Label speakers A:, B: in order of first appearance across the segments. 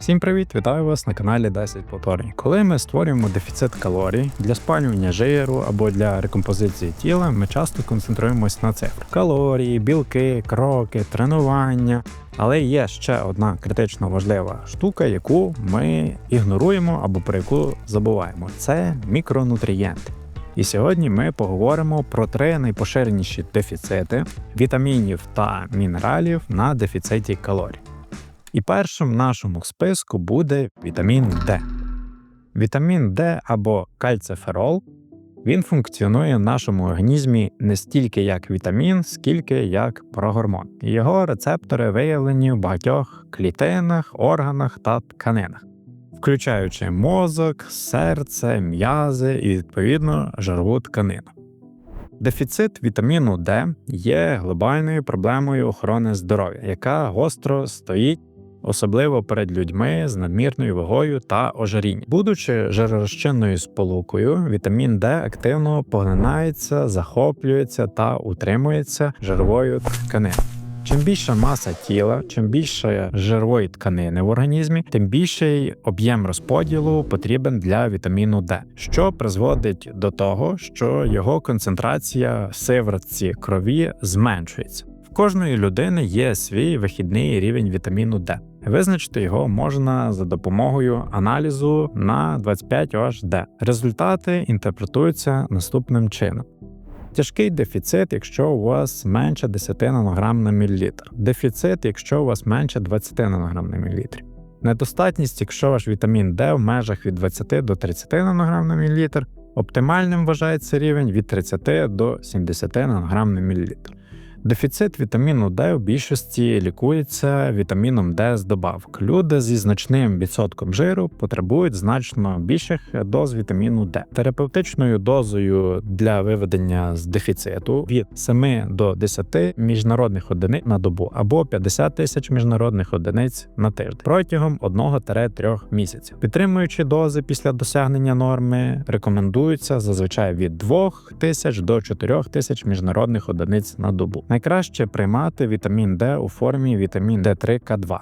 A: Всім привіт! Вітаю вас на каналі 10 повторень. Коли ми створюємо дефіцит калорій для спалювання жиру або для рекомпозиції тіла, ми часто концентруємось на цифрах: калорії, білки, кроки, тренування. Але є ще одна критично важлива штука, яку ми ігноруємо або про яку забуваємо: це мікронутрієнти. І сьогодні ми поговоримо про три найпоширеніші дефіцити вітамінів та мінералів на дефіциті калорій. І першим в нашому списку буде вітамін Д. Вітамін Д або кальциферол він функціонує в нашому організмі не стільки як вітамін, скільки як прогормон. Його рецептори виявлені в багатьох клітинах, органах та тканинах, включаючи мозок, серце, м'язи і відповідно жирову тканину. Дефіцит вітаміну Д є глобальною проблемою охорони здоров'я, яка гостро стоїть особливо перед людьми з надмірною вагою та ожирінням. Будучи жиророзчинною сполукою, вітамін Д активно поглинається, захоплюється та утримується жировою тканиною. Чим більша маса тіла, чим більше жирової тканини в організмі, тим більший об'єм розподілу потрібен для вітаміну Д, що призводить до того, що його концентрація в сиворотці крові зменшується. В кожної людини є свій вихідний рівень вітаміну Д. Визначити його можна за допомогою аналізу на 25OHD. Результати інтерпретуються наступним чином. Тяжкий дефіцит, якщо у вас менше 10 нанограм на мілілітр. Дефіцит, якщо у вас менше 20 нанограм на мілілітр. Недостатність, якщо ваш вітамін Д в межах від 20 до 30 нанограм на мілілітр. Оптимальним вважається рівень від 30 до 70 нанограм на мілілітр. Дефіцит вітаміну Д в більшості лікується вітаміном Д з добавок. Люди зі значним відсотком жиру потребують значно більших доз вітаміну Д. Терапевтичною дозою для виведення з дефіциту від 7 до 10 міжнародних одиниць на добу або 50 тисяч міжнародних одиниць на тиждень протягом 1-3 місяців. Підтримуючи дози після досягнення норми, рекомендуються зазвичай від 2 тисяч до 4 тисяч міжнародних одиниць на добу. Найкраще приймати вітамін Д у формі вітамін Д3К2.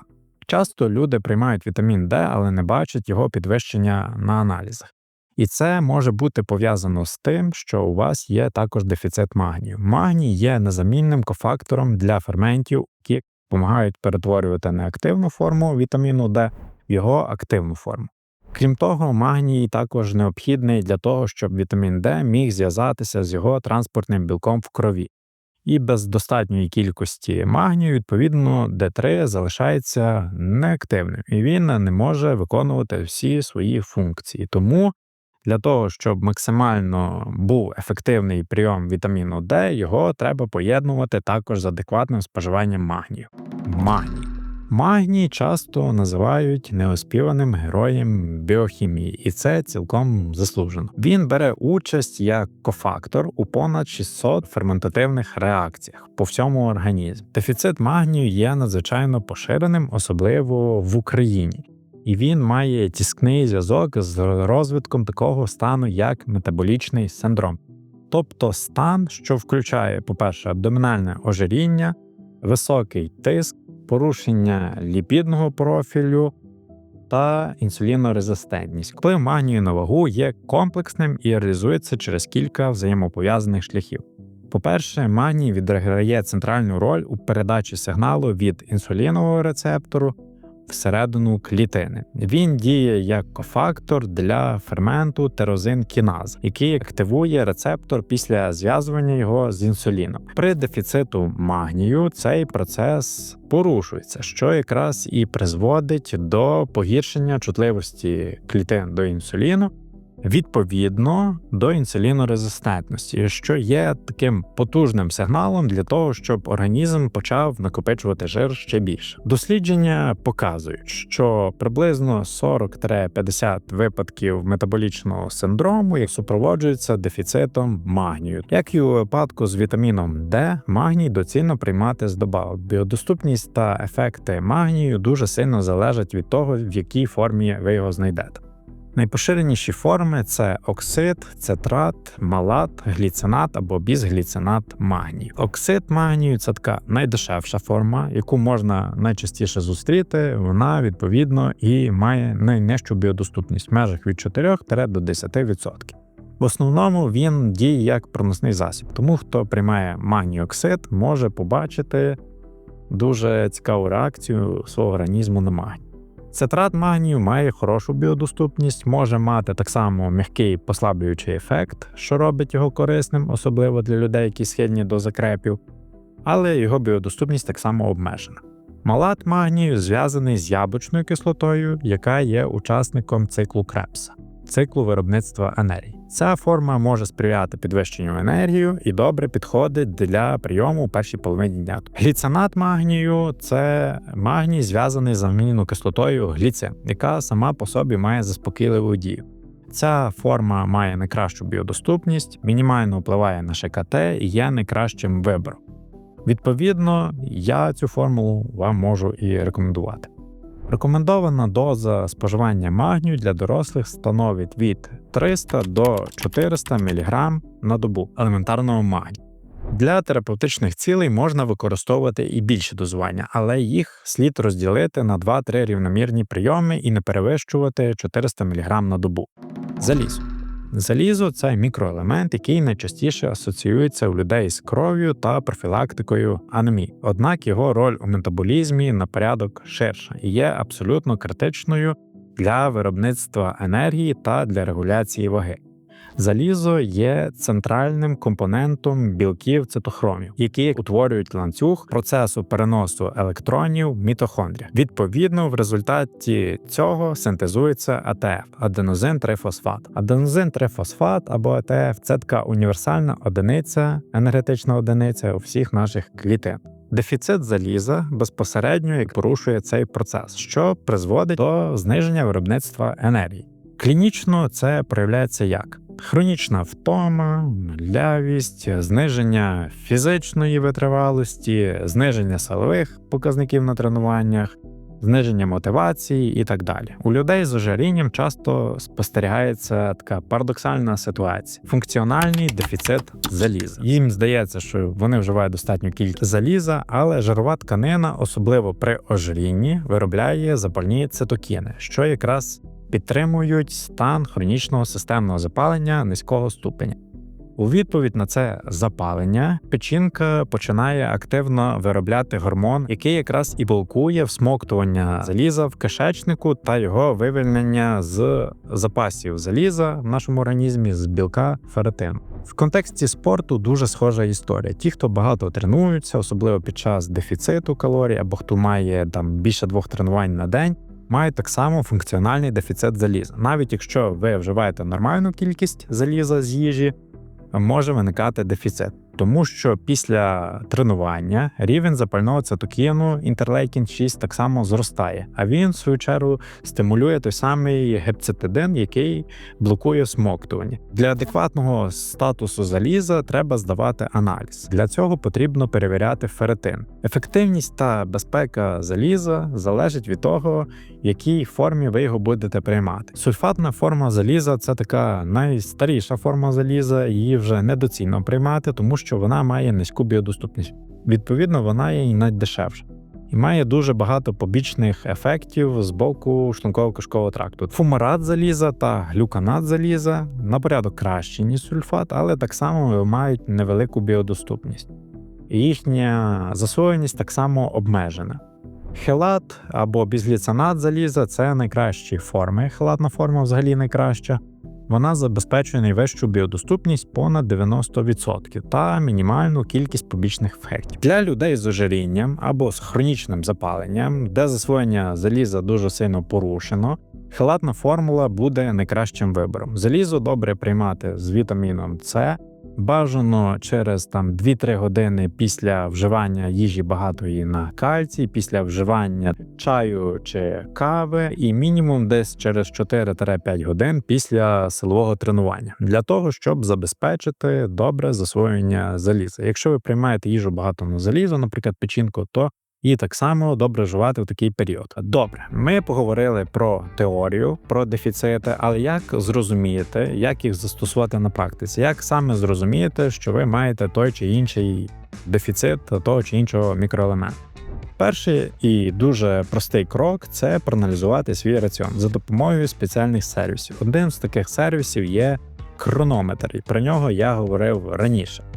A: Часто люди приймають вітамін Д, але не бачать його підвищення на аналізах. І це може бути пов'язано з тим, що у вас є також дефіцит магнію. Магній є незамінним кофактором для ферментів, які допомагають перетворювати неактивну форму вітаміну Д в його активну форму. Крім того, магній також необхідний для того, щоб вітамін Д міг зв'язатися з його транспортним білком в крові і без достатньої кількості магнію, відповідно, Д3 залишається неактивним і він не може виконувати всі свої функції. Тому для того, щоб максимально був ефективний прийом вітаміну Д, його треба поєднувати також з адекватним споживанням магнію. Магній. Магній часто називають неоспіваним героєм біохімії, і це цілком заслужено. Він бере участь як кофактор у понад 600 ферментативних реакціях по всьому організму. Дефіцит магнію є надзвичайно поширеним, особливо в Україні. І він має тіскний зв'язок з розвитком такого стану, як метаболічний синдром, тобто стан, що включає, по-перше, абдомінальне ожиріння, високий тиск, порушення ліпідного профілю та інсулінорезистентність. Вплив магнію на вагу є комплексним і реалізується через кілька взаємопов'язаних шляхів. По-перше, магній відіграє центральну роль у передачі сигналу від інсулінового рецептору всередину клітини. Він діє як кофактор для ферменту терозин кіназ, який активує рецептор після зв'язування його з інсуліном. При дефіциту магнію цей процес порушується, що якраз і призводить до погіршення чутливості клітин до інсуліну відповідно до інсулінорезистентності, що є таким потужним сигналом для того, щоб організм почав накопичувати жир ще більше. Дослідження показують, що приблизно 40-50 випадків метаболічного синдрому як супроводжуються дефіцитом магнію, як і у випадку з вітаміном Д, магній доцільно приймати з добавок. Біодоступність та ефекти магнію дуже сильно залежать від того, в якій формі ви його знайдете. Найпоширеніші форми це оксид, цитрат, малат, гліцинат або бізгліцинат магнію. Оксид магнію це така найдешевша форма, яку можна найчастіше зустріти. Вона відповідно і має найнижчу біодоступність в межах від 4 до 10%. В основному він діє як проносний засіб, тому хто приймає магній оксид, може побачити дуже цікаву реакцію свого організму на магній. Цитрат магнію має хорошу біодоступність, може мати так само м'який послаблюючий ефект, що робить його корисним, особливо для людей, які схильні до закрепів, але його біодоступність так само обмежена. Малат магнію зв'язаний з яблучною кислотою, яка є учасником циклу Крепса, циклу виробництва енергії. Ця форма може сприяти підвищенню енергії і добре підходить для прийому у першій половині дня. Гліцинат магнію це магній зв'язаний з амінокислотою гліцин, яка сама по собі має заспокійливу дію. Ця форма має найкращу біодоступність, мінімально впливає на ШКТ і є найкращим вибором. Відповідно, я цю формулу вам можу і рекомендувати. Рекомендована доза споживання магнію для дорослих становить від 300 до 400 мг на добу елементарного магнію. Для терапевтичних цілей можна використовувати і більше дозування, але їх слід розділити на 2-3 рівномірні прийоми і не перевищувати 400 мг на добу. Залізо. Залізо це мікроелемент, який найчастіше асоціюється у людей з кров'ю та профілактикою анемії. Однак його роль у метаболізмі на порядок ширша і є абсолютно критичною для виробництва енергії та для регуляції ваги. Залізо є центральним компонентом білків цитохромів, які утворюють ланцюг процесу переносу електронів в мітохондріях. Відповідно, в результаті цього синтезується АТФ аденозин трифосфат. Аденозин трифосфат або АТФ це така універсальна одиниця, енергетична одиниця у всіх наших клітин. Дефіцит заліза безпосередньо порушує цей процес, що призводить до зниження виробництва енергії. Клінічно це проявляється як хронічна втома, лявість, зниження фізичної витривалості, зниження силових показників на тренуваннях, зниження мотивації і так далі. У людей з ожирінням часто спостерігається така парадоксальна ситуація: функціональний дефіцит заліза. Їм здається, що вони вживають достатню кількість заліза, але жирова тканина, особливо при ожирінні, виробляє запальні цитокіни, що якраз підтримують стан хронічного системного запалення низького ступеня. У відповідь на це запалення печінка починає активно виробляти гормон, який якраз і блокує всмоктування заліза в кишечнику та його вивільнення з запасів заліза в нашому організмі з білка ферритину. В контексті спорту дуже схожа історія. Ті, хто багато тренуються, особливо під час дефіциту калорій, або хто має там більше двох тренувань на день, мають так само функціональний дефіцит заліза. Навіть якщо ви вживаєте нормальну кількість заліза з їжі, може виникати дефіцит. Тому що після тренування рівень запального цитокіну інтерлейкін 6 так само зростає, а він, в свою чергу, стимулює той самий гепцитидин, який блокує смоктування. Для адекватного статусу заліза треба здавати аналіз. Для цього потрібно перевіряти ферритин. Ефективність та безпека заліза залежить від того, в якій формі ви його будете приймати. Сульфатна форма заліза це така найстаріша форма заліза, її вже недоцільно приймати, тому що що вона має низьку біодоступність. Відповідно, вона є і найдешевша. І має дуже багато побічних ефектів з боку шлунково кишкового тракту. Фумарат заліза та глюканат заліза на порядок кращі, ніж сульфат, але так само мають невелику біодоступність. І їхня засвоєність так само обмежена. Хелат або бізгліцинат заліза це найкращі форми. Хелатна форма взагалі найкраща вона забезпечує найвищу біодоступність понад 90% та мінімальну кількість побічних ефектів. Для людей з ожирінням або з хронічним запаленням, де засвоєння заліза дуже сильно порушено. Хелатна формула буде найкращим вибором. Залізо добре приймати з вітаміном С, Бажано через там 2-3 години після вживання їжі багатої на кальцій, після вживання чаю чи кави, і мінімум десь через 4-5 годин після силового тренування для того, щоб забезпечити добре засвоєння заліза. Якщо ви приймаєте їжу багато на залізо, наприклад, печінку, то і так само добре вживати в такий період. Добре, ми поговорили про теорію, про дефіцити, але як зрозуміти, як їх застосувати на практиці? Як саме зрозуміти, що ви маєте той чи інший дефіцит того чи іншого мікроелементу? Перший і дуже простий крок це проаналізувати свій раціон за допомогою спеціальних сервісів. Один з таких сервісів є хронометр, і про нього я говорив раніше.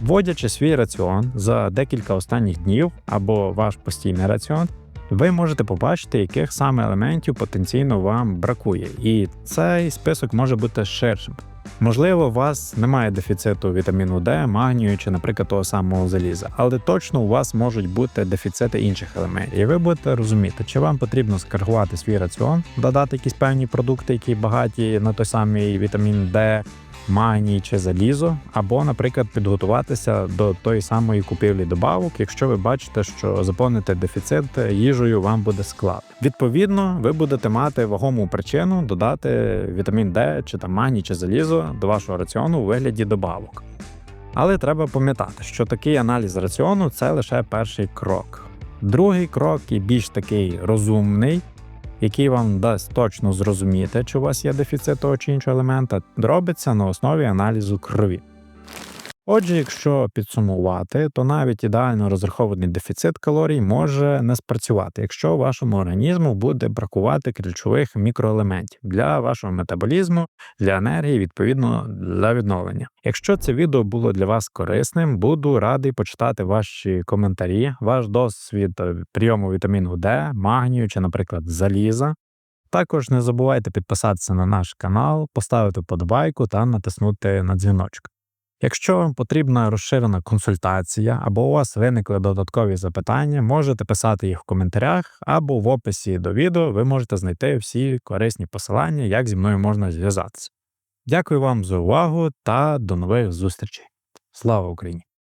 A: Вводячи свій раціон за декілька останніх днів або ваш постійний раціон, ви можете побачити, яких саме елементів потенційно вам бракує, і цей список може бути ширшим. Можливо, у вас немає дефіциту вітаміну Д, магнію чи, наприклад, того самого заліза, але точно у вас можуть бути дефіцити інших елементів. І ви будете розуміти, чи вам потрібно скоригувати свій раціон, додати якісь певні продукти, які багаті на той самий вітамін Д, магній чи залізо, або, наприклад, підготуватися до тої самої купівлі добавок, якщо ви бачите, що заповнити дефіцит їжею вам буде складно. Відповідно, ви будете мати вагому причину додати вітамін Д чи там магній чи залізо до вашого раціону у вигляді добавок. Але треба пам'ятати, що такий аналіз раціону це лише перший крок. Другий крок і більш такий розумний, який вам дасть точно зрозуміти, чи у вас є дефіцит того чи іншого елемента, робиться на основі аналізу крові. Отже, якщо підсумувати, то навіть ідеально розрахований дефіцит калорій може не спрацювати, якщо вашому організму буде бракувати ключових мікроелементів для вашого метаболізму, для енергії, відповідно для відновлення. Якщо це відео було для вас корисним, буду радий почитати ваші коментарі, ваш досвід е, прийому вітаміну Д, магнію чи, наприклад, заліза. Також не забувайте підписатися на наш канал, поставити вподобайку та натиснути на дзвіночок. Якщо вам потрібна розширена консультація або у вас виникли додаткові запитання, можете писати їх в коментарях або в описі до відео ви можете знайти всі корисні посилання, як зі мною можна зв'язатися. Дякую вам за увагу та до нових зустрічей. Слава Україні!